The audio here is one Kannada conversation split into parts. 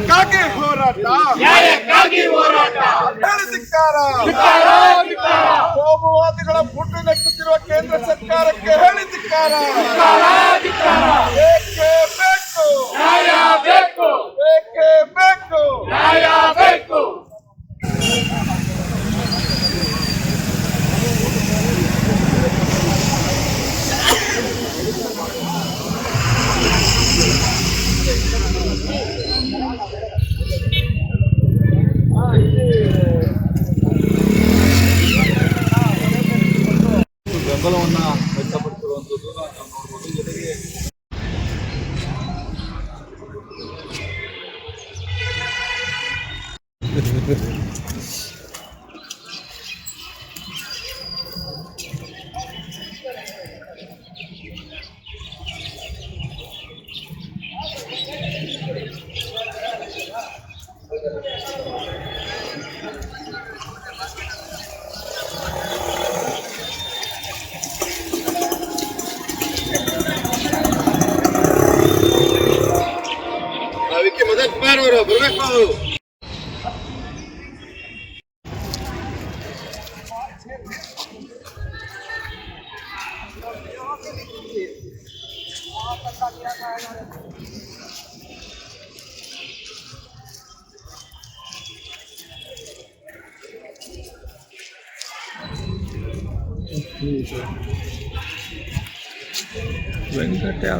ನ್ಯಾಯಕ್ಕಾಗಿ ಹೋರಾಟ. ನ್ಯಾಯಕ್ಕಾಗಿ ಹೋರಾಟ. ಧಿಕ್ಕಾರ. ಕೋಮುವಾದಿಗಳ ಪುಟ್ಟು ನೆಕ್ಕುತ್ತಿರುವ ಕೇಂದ್ರ ಸರ್ಕಾರಕ್ಕೆ ಹೇಳಿ ಧಿಕ್ಕಾರ. ಬೇಕೇ ಬೇಕು? ನ್ಯಾಯ ಬೇಕು. ಬೇಕೇ ಬೇಕು? ನ್ಯಾಯ దగ్గరలో ఉన్న ಧಿಕ್ಕಾರ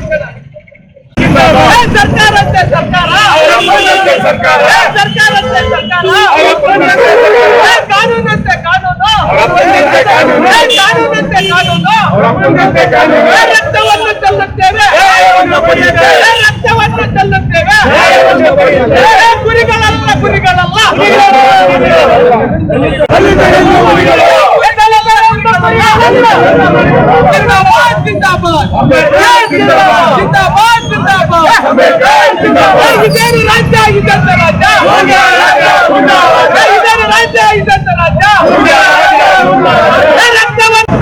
ಜಿಂದಾಬಾದ್ ಜಿಂದಾಬಾದ್ ಜಿಂದಾಬಾದ್ ಜಿಂದಾಬಾದ್ ಏ ಸರ್ಕಾರಂತೆ ಸರ್ಕಾರ ಅವರಪ್ಪನಂತೆ ಸರ್ಕಾರ. ಏ ಸರ್ಕಾರಂತೆ ಸರ್ಕಾರ ಅವರಪ್ಪನಂತೆ ಸರ್ಕಾರ. ಏ ಕಾನೂನಂತೆ ಕಾನೂನು ಅವರಪ್ಪನಂತೆ ಕಾನೂನು. ಏ ಕಾನೂನಂತೆ ಕಾನೂನು ಅವರಪ್ಪನಂತೆ ಕಾನೂನು. ಏ ರಕ್ತವನ್ನು ಚೆಲ್ಲುತ್ತೇವೆ ನ್ಯಾಯವನ್ನು ಪಡೆಯುತ್ತೇವೆ. ಏ ರಕ್ತವನ್ನು ಚೆಲ್ಲುತ್ತೇವೆ ನ್ಯಾಯವನ್ನು ಪಡೆಯುತ್ತೇವೆ. ಏ ಗುರಿಗಳಲ್ಲ ಗುರಿಗಳಲ್ಲ ಜಿಂದಾಬಾದ್ ಜಿಂದಾಬಾದ್ ಜಿಂದಾಬಾದ್. ಜಿಂದಾಬಾದ್ ಜಿಂದಾಬಾದ್ ಅಂಬೇಡ್ಕರ್ ಜಿಂದಾಬಾದ್. ಇದೇನು ರಾಜ್ಯ ಇದಂತ ರಾಜ್ಯ ಉಂಡ ರಾಜ್ಯ, ಉಂಡ ರಾಜ್ಯ. ಇದೇನು ರಾಜ್ಯ ಇದಂತ ರಾಜ್ಯ ಉಂಡ ರಾಜ್ಯ, ಉಂಡ ರಾಜ್ಯ. ಏ ರಕ್ತವನ್ನು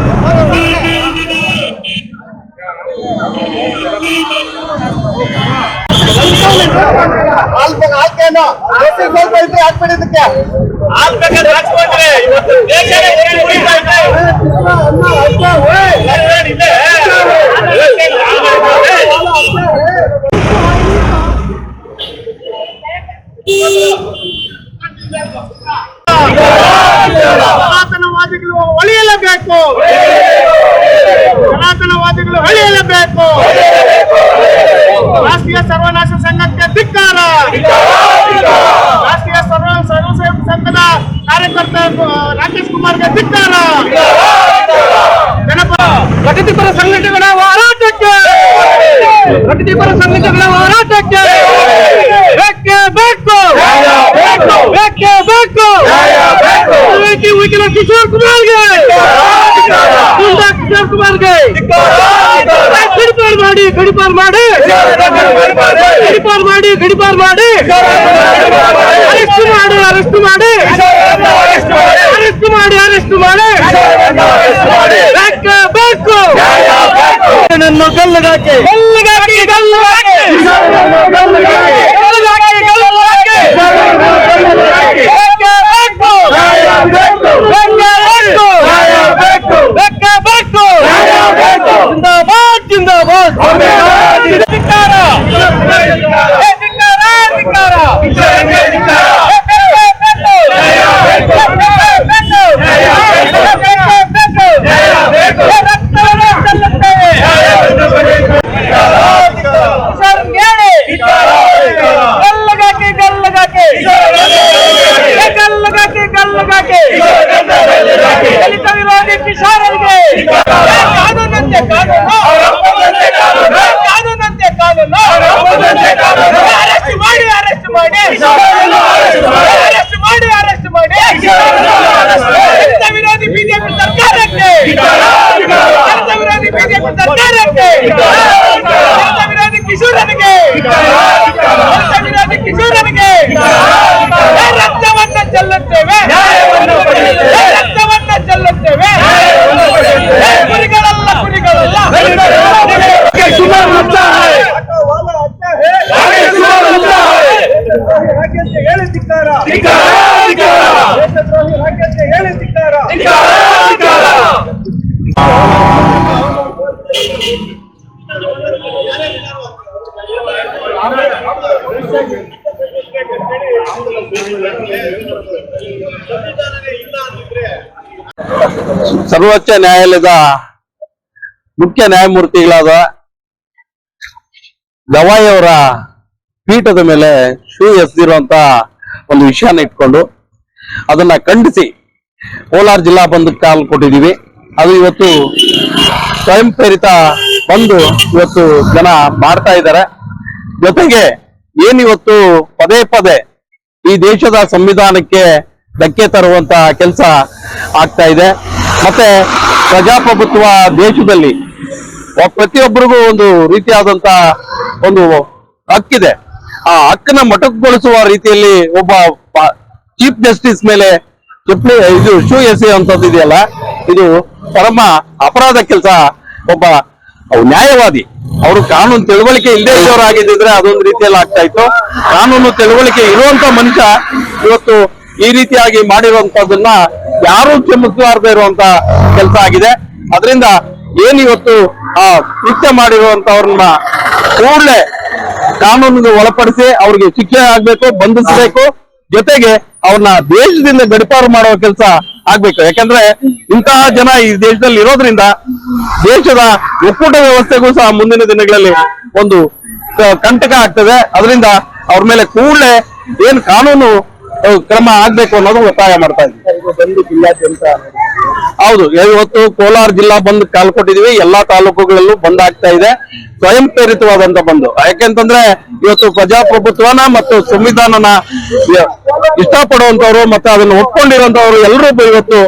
ಆಯ್ಕೆಯನ್ನು ಸ್ವಲ್ಪ ಇದ್ರೆ ಹಾಕ್ಬಿಡಿ ಇದಕ್ಕೆ ಆಗ್ಬೇಕಾದ್ರೆ ಹಾಕ್ಸ್ಕೊಂಡ್ರೆ ಇವತ್ತು ದೇಶನೇ ಎಲ್ಲಿ ಉಳಿತಾ ಸಂಘಕ್ಕೆ ಧಿಕ್ಕಾರ. ರಾಷ್ಟ್ರೀಯ ಸ್ವಯಂ ಸರ್ವಸೇವಕ ಸಂಘದ ಕಾರ್ಯಕರ್ತ ರಾಕೇಶ್ ಕುಮಾರ್ಗೆ ಧಿಕ್ಕಾರ. ಜನಪ ಪ್ರಗತಿಪರ ಸಂಘಟನೆಗಳ ಹೋರಾಟಕ್ಕೆ, ಪ್ರಗತಿಪರ ಸಂಘಟನೆಗಳ ಹೋರಾಟಕ್ಕೆ ಬೇಕೇ, ಬೇಕು ಬೇಕೇ. ಕಿಶೋರ್ ಕುಮಾರ್ಗೆ ಕಿಶೋರ್ ಕುಮಾರ್ಗೆ ಗಡಿಪಾರ್ ಮಾಡಿ ಗಡಿಪಾರ್ ಮಾಡಿ ಗಡಿಪಾರ್ ಮಾಡಿ ಗಡಿಪಾರ್ ಮಾಡಿ ಅರೆಸ್ಟ್ ಮಾಡಿ ಅರೆಸ್ಟ್ ಮಾಡಿ ಅರೆಸ್ಟ್ ಮಾಡಿ ಅರೆಸ್ಟ್ ಮಾಡಿ ಬೇಕೇ ಬೇಕು ನನ್ನ ಗಲ್ಲಗಾಕೆ ಗಲ್ಲಗಾಕಿ ಗಲ್ಲಗಾಕೆ ಗಲ್ಲಗಾಕಿ ಗಲ್ಲಗಾಕಿ ಅರೆಸ್ಟ್ ಮಾಡಿ ಅರೆಸ್ಟ್ ಮಾಡಿ ಅರೆಸ್ಟ್ ಮಾಡಿ ಅರೆಸ್ಟ್ ಮಾಡಿ ದಲಿತ ವಿರೋಧಿ ಬಿಜೆಪಿ ಸರ್ಕಾರಕ್ಕೆ ದಲಿತ ವಿರೋಧಿ ಬಿಜೆಪಿ ಸರ್ಕಾರಕ್ಕೆ ದಲಿತ ವಿರೋಧಿ ಕಿಶೋರನಿಗೆ ದಲಿತ ವಿರೋಧಿ ಕಿಶೋರನಿಗೆ ಸರ್ವೋಚ್ಚ ನ್ಯಾಯಾಲಯದ ಮುಖ್ಯ ನ್ಯಾಯಮೂರ್ತಿಗಳಾದ ಗವಾಯಿ ಅವರ ಪೀಠದ ಮೇಲೆ ಶೂ ಎಸೆದಿರುವಂತ ಒಂದು ವಿಷಯನ ಇಟ್ಕೊಂಡು ಅದನ್ನ ಖಂಡಿಸಿ ಕೋಲಾರ ಜಿಲ್ಲಾ ಬಂದ್ ಕಾಲ್ ಕೊಟ್ಟಿದೀವಿ ಅದು ಇವತ್ತು ಸ್ವಯಂ ಪ್ರೇರಿತ ಬಂದು ಇವತ್ತು ಜನ ಮಾಡ್ತಾ ಇದ್ದಾರೆ. ಜೊತೆಗೆ ಏನಿವತ್ತು ಪದೇ ಪದೇ ಈ ದೇಶದ ಸಂವಿಧಾನಕ್ಕೆ ಧಕ್ಕೆ ತರುವಂತ ಕೆಲಸ ಆಗ್ತಾ ಇದೆ. ಮತ್ತೆ ಪ್ರಜಾಪ್ರಭುತ್ವ ದೇಶದಲ್ಲಿ ಪ್ರತಿಯೊಬ್ಬರಿಗೂ ಒಂದು ರೀತಿಯಾದಂತ ಒಂದು ಹಕ್ಕಿದೆ. ಆ ಹಕ್ಕನ್ನ ಮೊಟಕುಗೊಳಿಸುವ ರೀತಿಯಲ್ಲಿ ಒಬ್ಬ ಚೀಫ್ ಜಸ್ಟಿಸ್ ಮೇಲೆ ಚಪ್ಪಲಿ, ಇದು ಶೂ ಎಸೆಯುವಂಥದ್ದು ಇದೆಯಲ್ಲ, ಇದು ಪರಮ ಅಪರಾಧ ಕೆಲಸ ಒಬ್ಬ ನ್ಯಾಯವಾದಿ. ಅವರು ಕಾನೂನು ತಿಳುವಳಿಕೆ ಇಲ್ಲದೆ ಇದ್ದವರಾಗಿದ್ದಿದ್ರೆ ಅದೊಂದು ರೀತಿಯಲ್ಲಿ ಆಗ್ತಾ ಇತ್ತು. ಕಾನೂನು ತಿಳುವಳಿಕೆ ಇರುವಂತ ಮನುಷ್ಯ ಇವತ್ತು ಈ ರೀತಿಯಾಗಿ ಮಾಡಿರುವಂತದನ್ನ ಯಾರು ಕ್ಷಮಿಸಲಾರದೆ ಇರುವಂತ ಕೆಲಸ ಆಗಿದೆ. ಅದರಿಂದ ಏನಿವತ್ತು ಆ, ಕೃತ್ಯ ಮಾಡಿರುವಂತವ್ರನ್ನ ಕೂಡಲೇ ಕಾನೂನಿಗೆ ಒಳಪಡಿಸಿ ಅವ್ರಿಗೆ ಶಿಕ್ಷೆ ಆಗ್ಬೇಕು, ಬಂಧಿಸಬೇಕು. ಜೊತೆಗೆ ಅವ್ರನ್ನ ದೇಶದಿಂದ ಗಡಿಪಾರು ಮಾಡುವ ಕೆಲಸ ಆಗ್ಬೇಕು. ಯಾಕಂದ್ರೆ ಇಂತಹ ಜನ ಈ ದೇಶದಲ್ಲಿ ಇರೋದ್ರಿಂದ ದೇಶದ ಒಕ್ಕೂಟ ವ್ಯವಸ್ಥೆಗೂ ಸಹ ಮುಂದಿನ ದಿನಗಳಲ್ಲಿ ಒಂದು ಕಂಟಕ ಆಗ್ತದೆ. ಅದರಿಂದ ಅವ್ರ ಮೇಲೆ ಕೂಡಲೇ ಏನ್ ಕಾನೂನು ಕ್ರಮ ಆಗ್ಬೇಕು ಅನ್ನೋದು ಒತ್ತಾಯ ಮಾಡ್ತಾ ಇದ್ದೀವಿ ಹೌದು ಇವತ್ತು ಕೋಲಾರ ಜಿಲ್ಲಾ ಬಂದ್ ಕಾಲ್ ಕೊಟ್ಟಿದೀವಿ, ಎಲ್ಲಾ ತಾಲೂಕುಗಳಲ್ಲೂ ಬಂದ್ ಆಗ್ತಾ ಇದೆ. ಸ್ವಯಂ ಪ್ರೇರಿತವಾದಂತ ಬಂದು. ಯಾಕೆಂತಂದ್ರೆ ಇವತ್ತು ಪ್ರಜಾಪ್ರಭುತ್ವನ ಮತ್ತು ಸಂವಿಧಾನನ ಇಷ್ಟ ಇಷ್ಟಪಡುವಂತವ್ರು ಮತ್ತೆ ಅದನ್ನು ಒಪ್ಕೊಂಡಿರುವಂತವ್ರು ಎಲ್ಲರೂ ಇವತ್ತು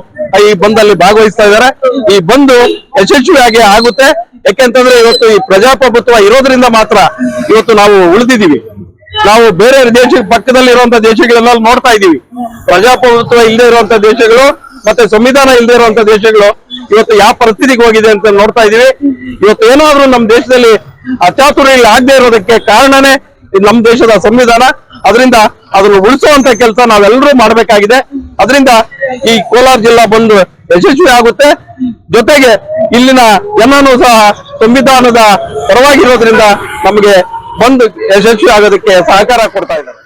ಈ ಬಂದಲ್ಲಿ ಭಾಗವಹಿಸ್ತಾ ಇದ್ದಾರೆ. ಈ ಬಂದು ಯಶಸ್ವಿಯಾಗಿ ಆಗುತ್ತೆ. ಯಾಕೆಂತಂದ್ರೆ ಇವತ್ತು ಈ ಪ್ರಜಾಪ್ರಭುತ್ವ ಇರೋದ್ರಿಂದ ಮಾತ್ರ ಇವತ್ತು ನಾವು ಉಳಿದಿದ್ದೀವಿ. ನಾವು ಬೇರೆ ದೇಶ ಪಕ್ಕದಲ್ಲಿ ಇರುವಂತ ದೇಶಗಳೆಲ್ಲ ನೋಡ್ತಾ ಇದೀವಿ ಪ್ರಜಾಪ್ರಭುತ್ವ ಇಲ್ಲದೆ ಇರುವಂತ ದೇಶಗಳು ಮತ್ತೆ ಸಂವಿಧಾನ ಇಲ್ಲದೆ ಇರುವಂತ ದೇಶಗಳು ಇವತ್ತು ಯಾವ ಪರಿಸ್ಥಿತಿಗೆ ಹೋಗಿದೆ ಅಂತ ನೋಡ್ತಾ ಇದೀವಿ. ಇವತ್ತು ಏನಾದ್ರೂ ನಮ್ಮ ದೇಶದಲ್ಲಿ ಅಚಾತುರ್ಯ ಆಗದೆ ಇರೋದಕ್ಕೆ ಕಾರಣನೇ ನಮ್ಮ ದೇಶದ ಸಂವಿಧಾನ. ಅದರಿಂದ ಅದನ್ನು ಉಳಿಸುವಂತ ಕೆಲಸ ನಾವೆಲ್ಲರೂ ಮಾಡಬೇಕಾಗಿದೆ. ಅದರಿಂದ ಈ ಕೋಲಾರ ಜಿಲ್ಲಾ ಬಂದು ಯಶಸ್ವಿ ಆಗುತ್ತೆ. ಜೊತೆಗೆ ಇಲ್ಲಿನ ಜನನು ಸಹ ಸಂವಿಧಾನದ ಪರವಾಗಿರೋದ್ರಿಂದ ನಮಗೆ ಬಂದು ಯಶಸ್ವಿ ಆಗೋದಕ್ಕೆ ಸಹಕಾರ ಕೊಡ್ತಾ ಇದ್ದಾರೆ.